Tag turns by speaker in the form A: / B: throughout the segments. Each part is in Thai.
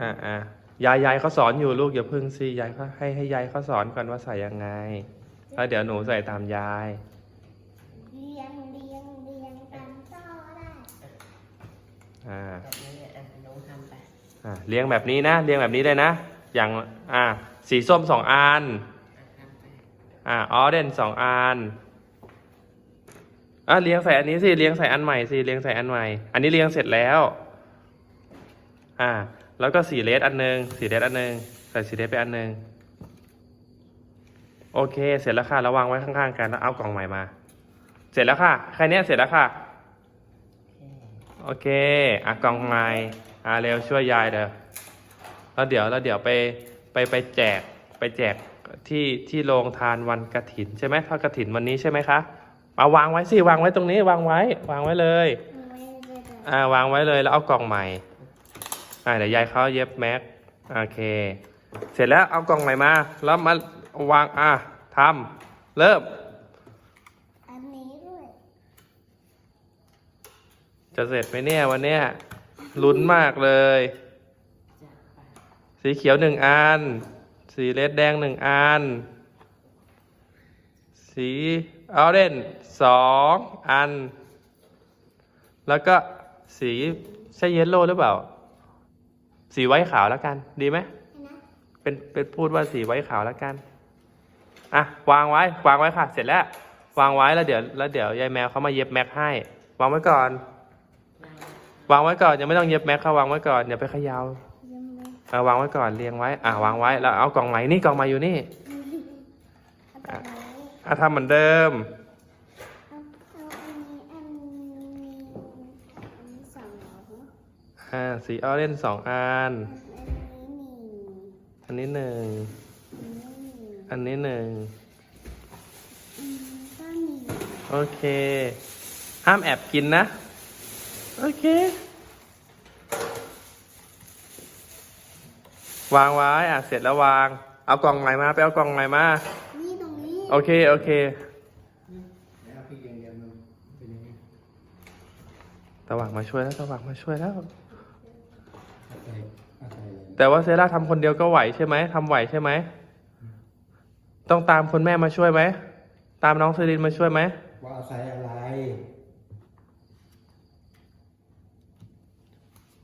A: อ่าอ่ายายยายเขาสอนอยู่ลูกอย่าพึ่งสิยายเขาให้ให้ยายเขาสอนก่อนว่าใส่ยังไงแล้วเดี๋ยวหนูใส่ตามยาย
B: เรียงเรียงเรียงตามต่อได้
A: อ่า
C: แบบนี้อะหนูทำไป
A: อ่าเลี้ยงแบบนี้นะเลี้ยงแบบนี้เลยนะ อย่างอ่าสีส้มสองอัน
C: อะทำไป
A: อ่าออเดนสองอันอะเลี้ยงใส่อันนี้สิเลี้ยงใส่อันใหม่สิเลี้ยงใส่อันใหม่ อันนี้เลี้ยงเสร็จแล้ว อ่า แล้วก็สีเลสอันหนึง สีเลสอันหนึง ใส่สีเลสไปอันหนึง โอเค เสร็จแล้วค่ะ ระวางไว้ข้างๆกันแล้วเอากล่องใหม่มา เสร็จแล้วค่ะ แค่เนี้ยเสร็จแล้วค่ะ
C: โอเค
A: โอเคอะกล่องใหม่อะเร็วช่วยยายเด้อแล้วเดี๋ยวแล้วเดี๋ยวไปไปไปแจกไปแจกที่ที่โรงทานวันกระถินใช่ไหมทอดกระถินวันนี้ใช่ไหมคะเอาวางไว้สิวางไว้ตรงนี้ วางไว้ วางไว้เลย
B: ไม่ได้แต่
A: อ่าวางไว้เลยแล้วเอากล่องใหม่ อ่าเดี๋ยวยายเขาเย็บแม็กโอเค เสร็จแล้วเอากล่องใหม่มา แล้วมาวางอะทำเริ่ม
B: อันนี้ด้วย
A: จะเสร็จไหมเนี่ยวันเนี้ยลุ้นมากเลย
C: จัดไป
A: สีเขียวหนึ่งอัน สีเลดแดงหนึ่งอัน สีออเรนสองอัน แล้วก็สีใช่เยลโล่หรือเปล่า สีไว้ขาวแล้วกัน ดีไหม
B: นะ
A: เป็นเป็นพูดว่าสีไว้ขาวแล้วกันอะวางไว้วางไว้ค่ะ เสร็จแล้ว วางไว้แล้วเดี๋ยวแล้วเดี๋ยวยายแมวเขามาเย็บแม็กให้ วางไว้ก่อน
C: วาง
A: วางไว้ก่อนยังไม่ต้องเย็บแม็กเขาวางไว้ก่อนอย่าไปเขยาว
B: ยังไม่
A: เอาวางไว้ก่อนเรียงไว้ อะวางไว้แล้วเอากล่องใหม่นี่กล่องใหม่อยู่นี่
B: เอาแบบนี้
A: อะทำเหมือนเดิม
B: เอาเอาอันนี้อันนี้อันนี้สองเหรอ
A: อ่าสีออเรนจ์สองอัน
B: อันนี้หนึ่ง
A: อันนี้หนึ่ง
B: อันนี้หนึ่ง
A: อันนี้หนึ่ง
B: อืมก็หนึ่ง
A: โอเค ห้ามแอบกินนะ โอเค วางไว้อะเสร็จแล้ววาง เอากล่องใหม่มา ไปเอากล่องใหม่มา
B: นี่ตรงนี้
A: โอเค โอเค
D: แล้วพี่เรียงเรียงมันเป็นยังไง
A: ตะหว่างมาช่วยแล้วตะหว่างมาช่วยแล้ว
D: อะไรอะไรเลย
A: แต่ว่าเซร่าทำคนเดียวก็ไหวใช่ไหมทำไหวใช่ไหม ต้องตามคุณแม่มาช่วยไหม ตามน้องเซรินมาช่วยไหม
D: ว่าอาศัยอะไร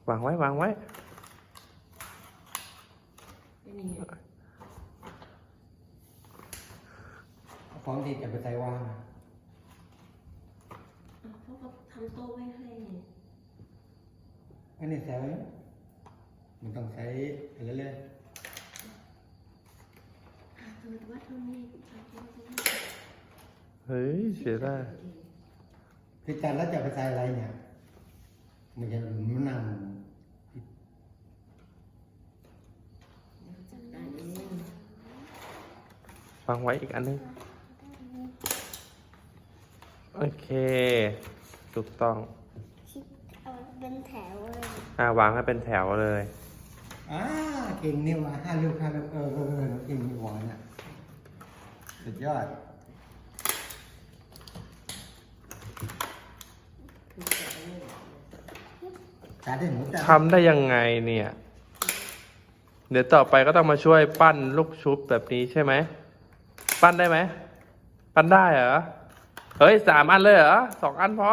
A: วางไว้วางไว้
C: ไม่มีอะ
D: ของที่จะไปใส่ว่าง
C: เขาก็ทำโต๊ะไว้ให้
D: อันนี้ใส่ไว้ มันต้องใช้อะไรเลย
C: อะเปิดวัดตรงนี้อะเปิดตรงนี้
A: เฮ้ยเสียได้
D: พี่จันแล้วจะไปใส่อะไรเนี่ยมันจะมันนั่ง
C: จัดการเอง
A: วางไว้อีกอันนึง โอเค ถูกต้อง
B: คิดเอาเป็นแถวเลย
A: อ่าวางให้เป็นแถวเลย
D: อ่าเก่งนี่ว่าห้าลูกห้าลูกเออเออเออเก่งนี่ว่าน่ะสุดยอด
C: คือจัดไว้เนี่ย
D: จัดได้หนูจัด
A: ทำได้ยังไงเนี่ย เดี๋ยวต่อไปก็ต้องมาช่วยปั้นลูกชุบแบบนี้ใช่ไหม ปั้นได้ไหม ปั้นได้เหรอ เฮ้ยสามอันเลยเหรอสองอันพอ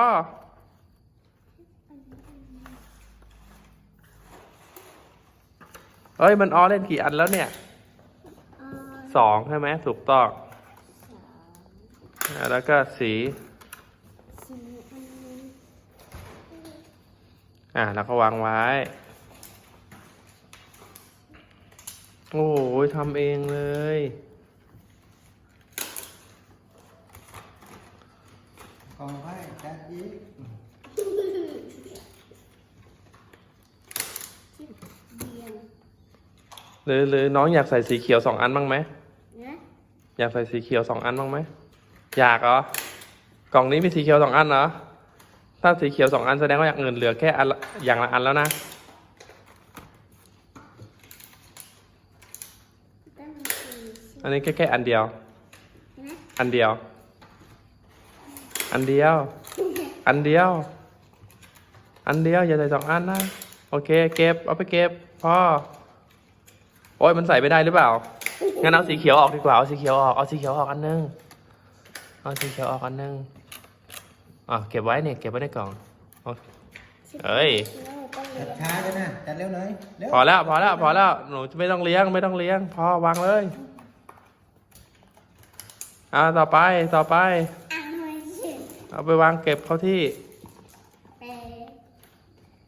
A: เฮ้ยมันออเล่นกี่อันแล้วเนี่ยสองใช่ไหมถูกต้องแล้วก็สีอ่าแล้วก็วางไว้ โอ้ยทำเองเลย
D: กองไว้จัดอีก
B: เรียง
A: หรือหรือน้องอยากใส่สีเขียวสองอันบ้างไหม
B: นะ
A: อยากใส่สีเขียวสองอันบ้างไหมอยากเหรอกล่องนี้มีสีเขียวสองอันเหรอถ้าสีเขียวสองอันแสดงว่าอย่างอื่นเหลือแค่อันละอย่างละอันแล้วนะ
B: ตั้งสี่สิบ
A: อันนี้แค่แค่อันเดียว
B: นะ
A: อันเดียว อันเดียว อันเดียว อันเดียวอย่าใส่สองอันนะ
B: อ
A: โอเค เก็บ เอาไปเก็บพ่อ โอ้ยมันใส่ไม่ได้หรือเปล่า งั้นเอาสีเขียวออกดีกว่า เอาสีเขียวออก เอาสีเขียวออกอันนึง เอาสีเขียวออกอันนึงอะเก็บไว้เนี่ยเก็บไว้ในกล่องเอาเอ้ย
B: แล้วก็เล
D: จั
B: ย
D: ดช้าเลยนะจัดเร็วเลยเร็ว
A: พอแล้วพอแล้วพอแล้วหนูไม่ต้องเลี้ยงไม่ต้องเลี้ยง พอวางเลยอ่าต่อไปต่อไป
B: อะไม่ใช่
A: เอาไปวางเก็บเข้าที่
B: แต่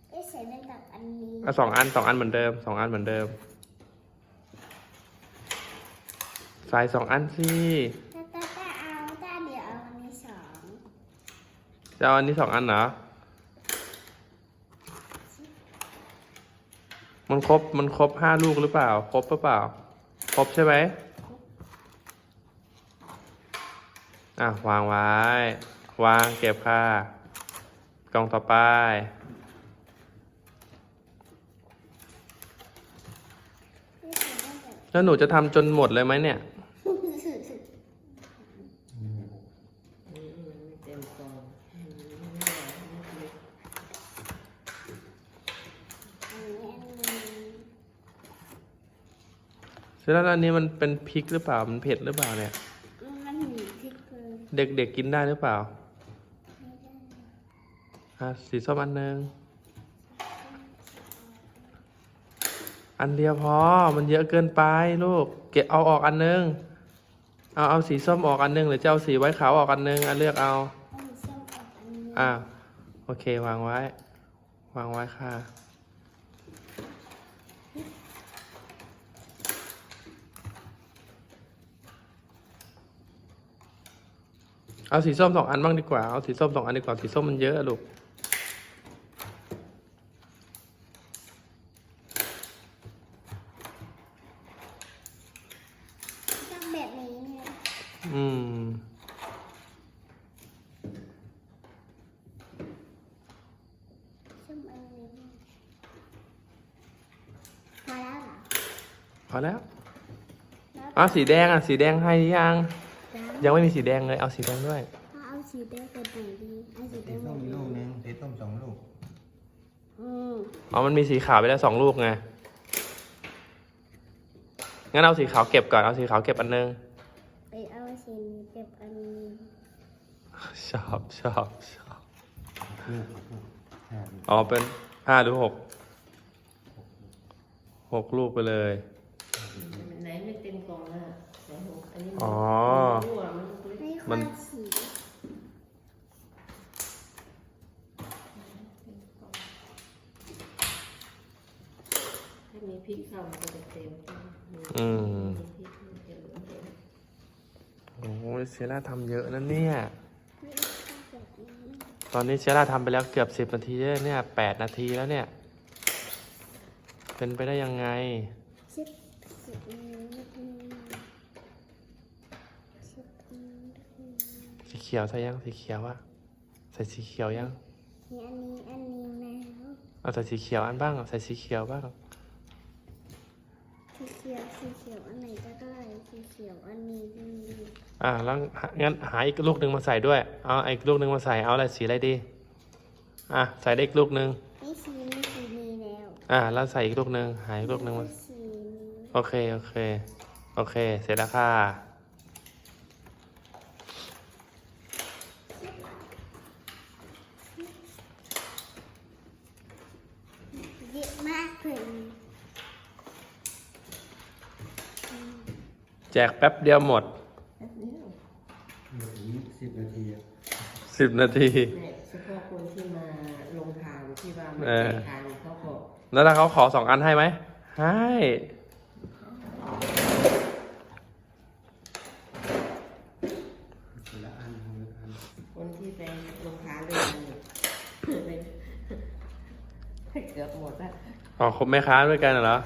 B: ไอ้ใส่เป็นกับอันนี้
A: อะสองอันสองอันเหมือนเดิมสองอันเหมือนเดิม ใส่สองอันสิ
B: ถ้าถ้าถ้าเอาถ้าเดี๋ยวเอาอันนี้สอง
A: จะเอาอันนี้สองอันเหรอ มันครบ มันครบห้าลูกหรือเปล่า ครบหรือเปล่า ครบใช่ไหมอะ วางไว้ วางเก็บค่ะ กล่องต่อไป
B: ไม่ใส่เป็นกับ
A: แล้วหนูจะทำจนหมดเลยไหมเนี่ย
C: อืมอืมไม่เต็มกล่องอืมไม่ไหวไม่เล็ก
B: อันนี้อันนี้
A: เสร็จ แล้วอันนี้มันเป็นพริกหรือเปล่า มันเผ็ดหรือเปล่าเนี่ย
B: มันหนีพริกเลย
A: เด็กๆกินได้หรือเปล่า
B: ไม่ได้
A: อะสีส้มอันหนึ่งอันเดียวพอ มันเยอะเกินไปลูก เก็บเอาออกอันหนึง เอาเอาสีส้มออกอันหนึงหรือจะเอาสีไว้ขาวออกอันหนึงอะเลือกเอา
B: เอาส้มออกอันนี้
A: อะโอเค วางไว้ วางไว้ค่ะ เอาสีส้มสองอันบ้างดีกว่า เอาสีส้มสองอันดีกว่า สีส้มมันเยอะอะลูก
B: ต้องแบบนี้เนี่ย
A: อืม
B: ส้มอันนี้พอแล้วเหรอ
A: พอแล้ว
B: แล้ว
A: อะสีแดงอะ สีแดงให้ยัง
B: แล้ว
A: ยังไม่มีสีแดงเลย เอาสีแดงด้วย
B: เอาสีแดงกับไหนดีเอาสีแด
D: สี
B: ง
D: ส้ม
B: แบบ
D: ลู
B: นี้
D: กหนึงสีส้มสองลูก
B: อืม
A: อ๋อ มันมีสีขาวไปแล้วสองลูกไง งั้นเอาสีขาวเก็บก่อน เอาสีขาวเก็บอันนึง
B: ไปเอาสีนี้เก็บอันนี้
A: ชอบชอบชอบ
D: ลูกลูกห้าลูก
A: อ๋อ เป็นห้าหรือหก หกลูกไปเลย
C: ไหนไม่เต็มกล่องนะไหนหกอันนี้มัน
A: อ๋อ
C: มันรั่ว มันเล็ก
B: ไม่
A: มั
B: ค่อนยสี
C: ถ้ามีพริกเข้ามันก็จะเต็ม
A: อืม
C: พริกเหลืองเต็ม
A: โอ้ยเชล่าทำเยอะนะเนี่ย ตอนนี้เชล่าทำไปแล้วเกือบสิบนาทีแล้วเนี่ยแปดนาทีแล้วเนี่ย เป็นไปได้ยังไง
B: ชิบ
A: ขียวใส่ยังสีเขียวอะใส่สีเขียวยัง
B: นี่อันนี้อันนี้แล้ว
A: เอาใส่สีเขียวอันบ้างเอาใส่สีเขียวบ้าง
B: สีเขียวสีเขียวอันไหนก็ได้สีเขียวอันนี้ดี
A: อ่าแล้วหางั้นหาอีกลูกหนึ่งมาใส่ด้วยเอาอีกลูกหนึ่งมาใส่เอาอะไรสีอะไรดีอะใส่ได้อีกลูกหนึ่ง
B: นี่สีนี้สีนี้แล้ว
A: อ่าแล้วใส่อีกลูกหนึ่งหาอีกลูกหนึ่งมา
B: สีนี้
A: โอเคโอเคโอเค เสร็จแล้วค่ะ
B: เยอะมากเลย
A: แจกแป๊บเดียวหมด
C: แป๊บเดียว
D: เหลืออีกสิบนาทีอะ
A: สิบนาที
C: เนี่ยเฉพาะคนที่มาลงทานที่ว่ามา
A: เออ
C: แจกทานเขาก็
A: แล้วถ้าเขาขอสองอันให้ไหมให้
D: คนละอันคนละอัน
C: คนที่ไปลงทานด้วยกันเนี่ยเกือบหมดแล้ว
A: อ๋อคบแม่ค้าด้วยกันเหรอ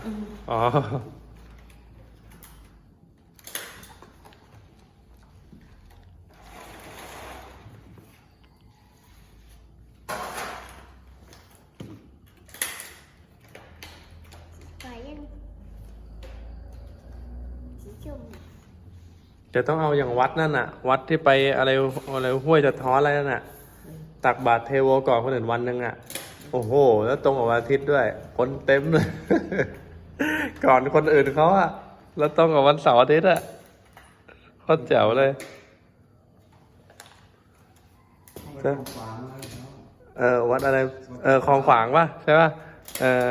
A: อ๋อ
B: ไปยังสีชม
A: จะต้องเอาอย่างวัดนั่นน่ะ วัดที่ไปอะไรอะไรห้วยจะท้อนอะไรนั่นน่ะ ตักบาตรเทโวก่อนคนอื่นวันหนึ่งอะ
C: อืม
A: โอ้โห แล้วตรงกับวันอาทิตย์ด้วย คนเต็มเลย ก่อนคนอื่นเขาอะแล้วตรงกับวันเสาร์อาทิตย์อะโคตรแจ๋วเลย
D: ไม่ต้องขวางเลยเนาะ
A: เออวัดอะไร เออคลองขวางป่ะใช่ป่ะเออ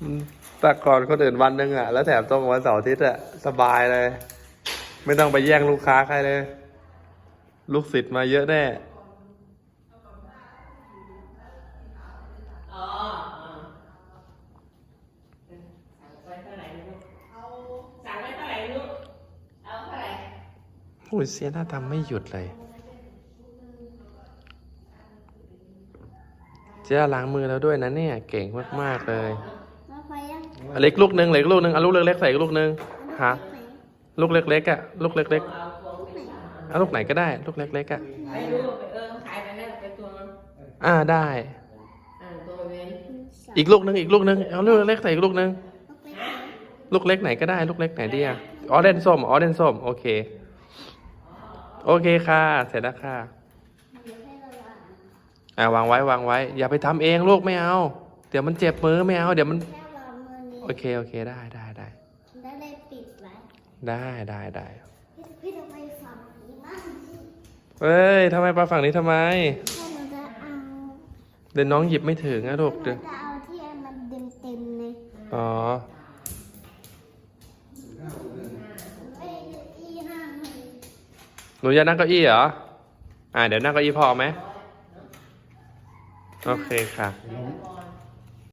A: มันแต่ก่อนคนอื่นวันหนึ่งอะแล้วแถมตรงกับวันเสาร์อาทิตย์อะสบายเลย ไม่ต้องไปแย่งลูกค้าใครเลย ลูกศิษย์มาเยอะแน่
C: อู้หูเสี
A: ยหน้าทำไม่หยุดเลย เจ๊ล้างมือแล้วด้วยนะเนี่ย เก่งมาก ๆ เลย
B: มาพอยัง
A: อันเล็กลูกหนึ่งเล็กลูกหนึ่งเอาลูกเล็กๆใส่อีกลูกหนึ่งฮะ ลูกเล็กๆอะลูกเล็ก
C: เอาตัวไปสั่ง
A: ๆเอาลูกไหนก็ได้ ลูกเล็กๆอะ
C: ไปดูไปเออขายไปแล้วไปตัวมัน
A: อ่าได้
C: อ่าตัวเว้น
B: สอง
A: อีกลูกหนึ่งอีกลูกหนึ่งเอาลูกเล็กๆใส่อีกลูกหนึ่ง
B: ลูกเล็กไหน
A: ลูกเล็กไหนก็ได้ ลูกเล็กไหนดีอะอ๋อเดนส้มอ๋อเดนส้มโอเค โอเคค่ะ เสร็จแล้วค่ะ
B: เดี๋ยวให้เราวาง
A: อ่าวางไว้วางไว้ อย่าไปทำเองลูกไม่เอา เดี๋ยวมันเจ็บมือไม่เอา เดี๋ยวมัน
B: แค่วางมือนี้
A: โอเคโอเคได้ได้ได้
B: แล้วได้ปิดไว้
A: ได้ได้ได้
B: พี่พี่จะไปฝั่งนี้บ้าง
A: เฮ้ยทำไมปลาฝั่งนี้ทำไม
B: ถ้าหนูจะเอา
A: เดี๋ยวน้องหยิบไม่ถึงนะลูก
B: หนู
A: เดี๋ยว
B: จะเอาที่มันเต็มเต็มๆเลย
A: อ๋อ
B: ไม่ได้อีห้างเลย
A: หนูจะนั่งเก้าอี้เหรออ่าเดี๋ยวนั่งเก้าอี้พอไหมโอเคค่ะ
D: ลง